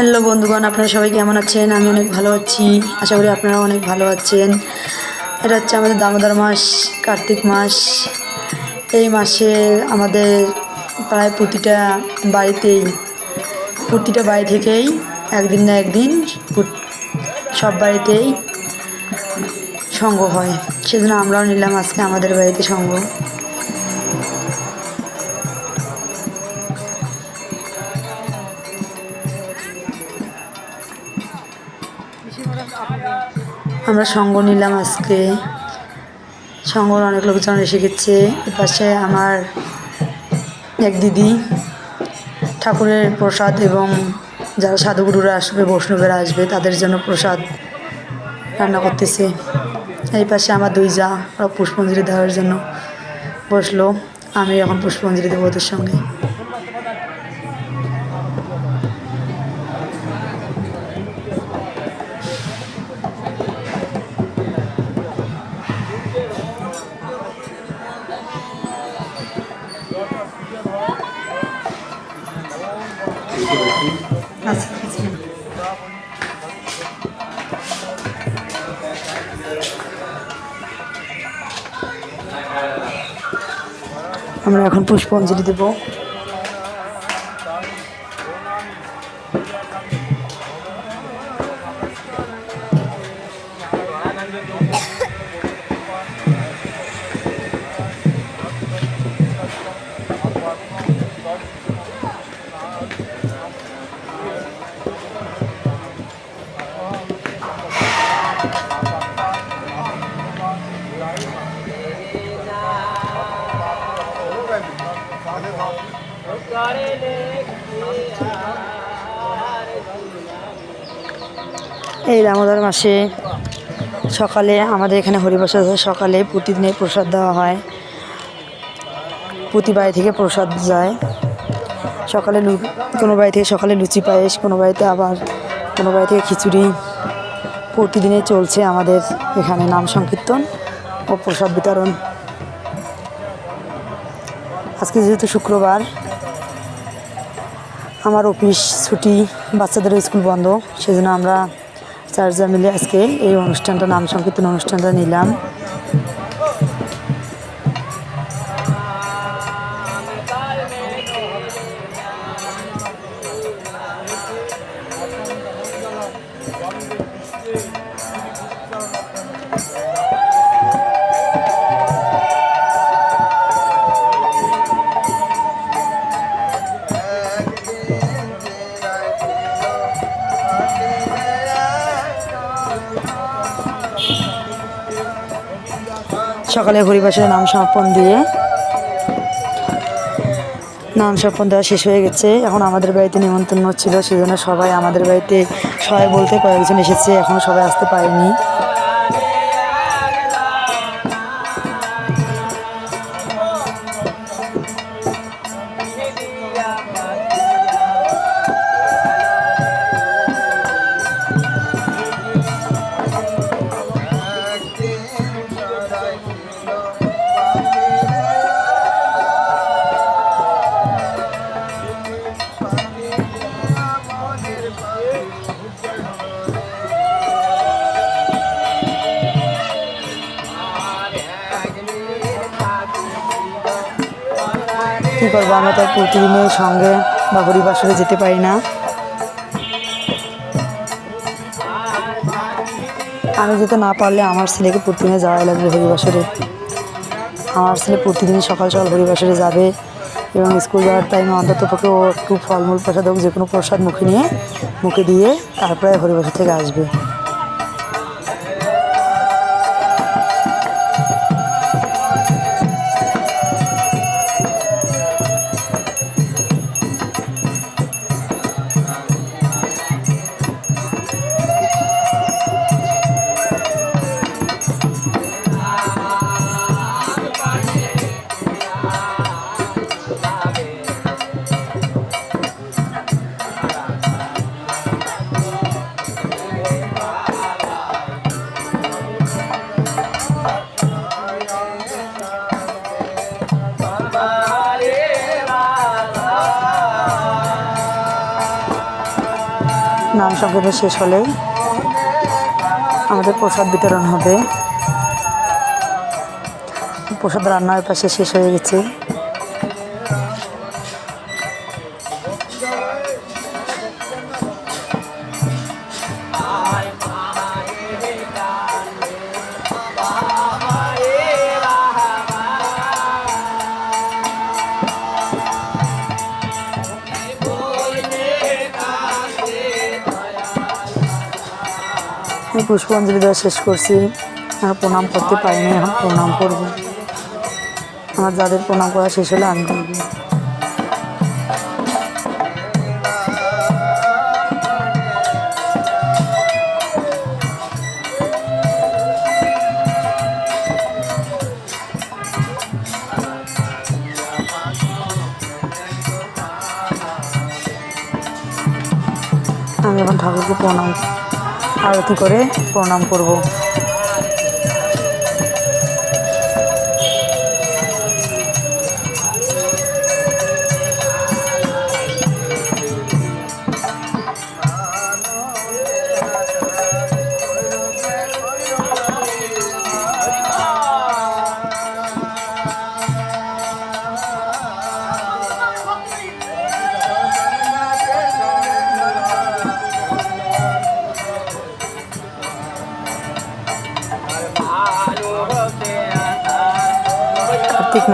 Hello বন্ধুগণ, আপনারা সবাই কেমন আছেন? আমি অনেক ভালো আছি। আশা করি আপনারা অনেক ভালো আছেন। এটা হচ্ছে আমাদের দামোদর মাস, কার্তিক মাস। এই মাসে আমাদের প্রায় প্রতিটা বাড়িতেই, প্রতিটা বাড়ি থেকেই একদিন না একদিন সব বাড়িতেই সঙ্গ হয়। সেজন্য আমরাও নিলাম আজকে আমাদের বাড়িতে সঙ্গ। আমরা সঙ্গ নিলাম আজকে। সঙ্গর অনেক লোকজন এসে গেছে। এপাশে আমার এক দিদি, ঠাকুরের প্রসাদ এবং যারা সাধুগুরুরা আসবে, বৈষ্ণবেরা আসবে, তাদের জন্য প্রসাদ রান্না করতেছে। এই পাশে আমার দুই যা, ওরা পুষ্পঞ্জলি দেওয়ার জন্য বসল। আমি এখন পুষ্পঞ্জলি দেবো ওদের সঙ্গে। আমরা এখন পুষ্পাঞ্জলি দেব। এই দামোদর মাসে সকালে আমাদের এখানে হরিবাসা সকালে প্রতিদিনের প্রসাদ দেওয়া হয়। প্রতি বাড়ি থেকে প্রসাদ যায়। সকালে লু কোনো বাড়ি থেকে সকালে লুচি পায়েস, কোনো বাড়িতে আবার কোনো বাড়ি থেকে খিচুড়ি প্রতিদিনে চলছে আমাদের এখানে নাম সংকীর্তন ও প্রসাদ বিতরণ। আজকে যেহেতু শুক্রবার আমার অফিস ছুটি বাচ্চাদের স্কুল বন্ধ, সেজন্য আমরা চার্জা মিলে আজকে এই অনুষ্ঠানটা নাম সংকীর্তন অনুষ্ঠানটা নিলাম। সকালে হরিবাসের নাম সমাপন দিয়ে নাম সমাপন দেওয়া শেষ হয়ে গেছে। এখন আমাদের বাড়িতে নিমন্ত্রণ হচ্ছিল, সেজন্য সবাই আমাদের বাড়িতে সবাই বলতে কয়েকজন এসেছে এখনও সবাই আসতে পারেনি। কী করব? আমরা তো প্রতিদিনের সঙ্গে বা হরিবাসরে যেতে পারি না। আমি যেতে না পারলে আমার ছেলেকে প্রতিদিনে যাওয়া লাগবে হরিবাসরে আমার ছেলে প্রতিদিন সকাল সকাল হরিবাসরে যাবে এবং স্কুল যাওয়ার টাইমে অন্তত পক্ষে ও একটু ফলমূল প্রসাদ হোক যে কোনো প্রসাদ মুখে নিয়ে, মুখে দিয়ে তারপরে হরিবাসর থেকে আসবে। নাম সংকীর্তন শেষ হলে আমাদের প্রসাদ বিতরণ হবে। প্রসাদ রান্নার পাশে শেষ হয়ে গেছে। আমি পুষ্পাঞ্জলি দেওয়া শেষ করছি। আর প্রণাম করতে পারিনি, এখন প্রণাম করব। আমার যাদের প্রণাম করা শেষ হলে আমি করব। আমি এখন ঠাকুরকে প্রণাম আরতি করে প্রণাম করব।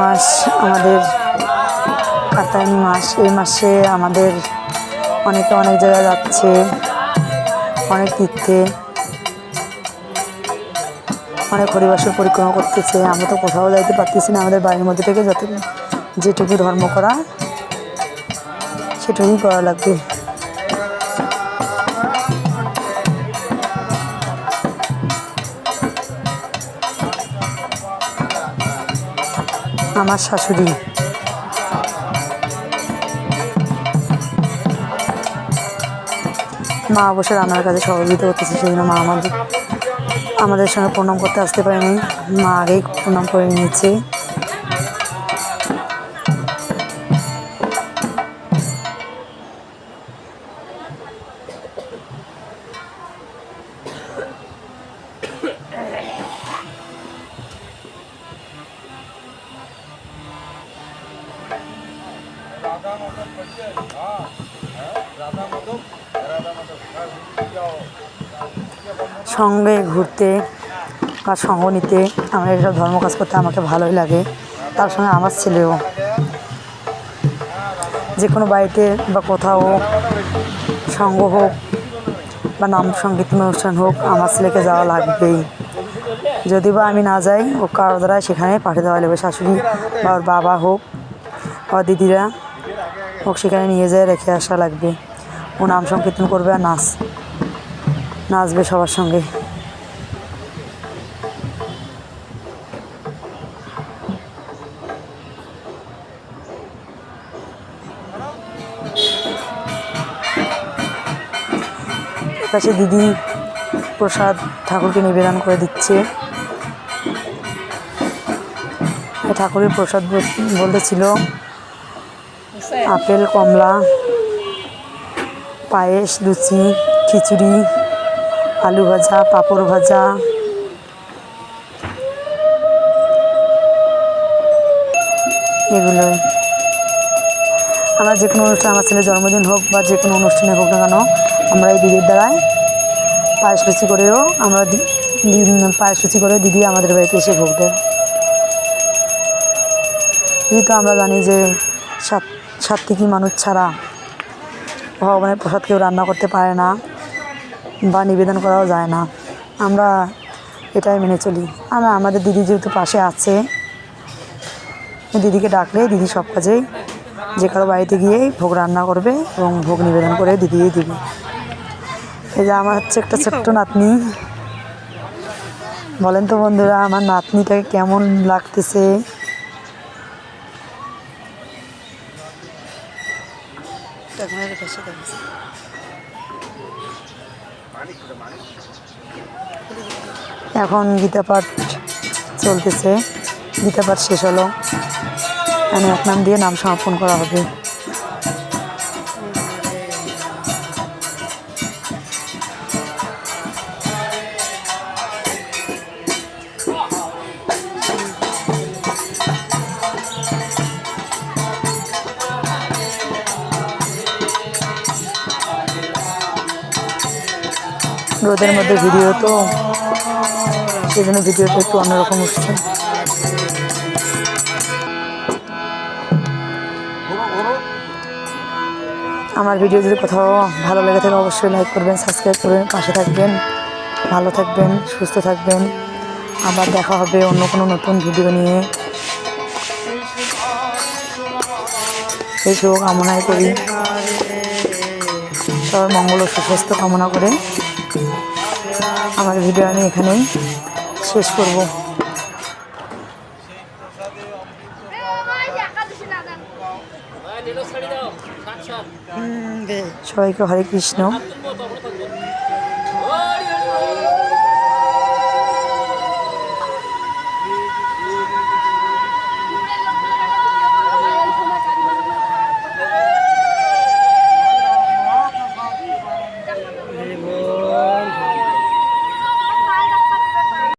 মাস আমাদের কাতায়নি মাস। এই মাসে আমাদের অনেকে অনেক জায়গায় যাচ্ছে, অনেক তীর্থে, অনেক হরিবাসের পরিক্রমা করতেছে। আমরা তো কোথাও যাইতে পারতেছি না আমাদের বাড়ির মধ্যে থেকে, যত যেটুকু ধর্ম করা, সেটুকুই করা লাগবে। আমার শাশুড়ি। মা অবশ্য রান্নার কাজে সহযোগিতা করতেছে, সেই জন্য মা আমাদের আমাদের সঙ্গে প্রণাম করতে আসতে পারেনি। মা আগেই প্রণাম করে নিয়েছে। সঙ্গে ঘুরতে বা সঙ্গ নিতে আমার এইসব ধর্ম কাজ করতে আমাকে ভালোই লাগে। তার সঙ্গে আমার ছেলেও। যে কোনো বাড়িতে বা কোথাও সঙ্গ হোক বা নাম সংকীর্তন অনুষ্ঠান হোক, আমার ছেলেকে যাওয়া লাগবেই। যদি বা আমি না যাই, ও কারও দ্বারা সেখানে পাঠিয়ে দেওয়া লাগবে শাশুড়ি বা ওর বাবা হোক বা দিদিরা হোক, সেখানে নিয়ে যেয়ে রেখে আসা লাগবে। ও নাম সংকীর্তন করবে আর নাচ। নাচবে সবার সঙ্গে। পাশে দিদি প্রসাদ ঠাকুরকে নিবেদন করে দিচ্ছে। ঠাকুরের প্রসাদ বল- বলতে আপেল, কমলা, পায়েস, লুচি, খিচুড়ি আলু ভাজা, পাঁপড় ভাজা। এগুলোই। আমরা যে কোনো অনুষ্ঠান, আমার ছেলের জন্মদিন হোক বা যে কোনো অনুষ্ঠানে হোক না কেন, আমরা এই দিদির দ্বারাই পায়েস লুচি করেও, আমরা পায়েস লুচি করে দিদি আমাদের বাড়িতে এসে ভোগ দেয়। যেহেতু আমরা জানি যে সাত সাত্বিকী মানুষ ছাড়া ভগবানের প্রসাদ কেউ রান্না করতে পারে না। বা নিবেদন করাও যায় না। আমরা এটাই মেনে চলি। আমরা আমাদের দিদি যেহেতু পাশে আছে দিদিকে ডাকলে দিদি সব কাজেই যে কারও বাড়িতে গিয়েই ভোগ রান্না করবে এবং ভোগ নিবেদন করে দিদিই দিবে। এই যে আমার হচ্ছে একটা ছোট্ট নাতনি। বলেন তো বন্ধুরা আমার নাতনিটাকে কেমন লাগতেছে? এখন গীতা পাঠ চলতেছে। গীতা পাঠ শেষ হলো। আমি এক নাম দিয়ে নাম সমর্পণ করা হবে। রোদের মধ্যে ভিডিও তো সেই জন্য ভিডিওটা একটু অন্যরকম উঠছে আমার ভিডিও যদি কোথাও ভালো লেগে থাকে, অবশ্যই লাইক করবেন সাবস্ক্রাইব করবেন, পাশে থাকবেন, ভালো থাকবেন, সুস্থ থাকবেন। আবার দেখা হবে অন্য কোনো নতুন ভিডিও নিয়ে। এই শুভ কামনাই করি। সবার মঙ্গল ও সুস্বাস্থ্য কামনা করে। আমার ভিডিও আমি এখানেই শেষ করব। সবাইকে হরে কৃষ্ণ।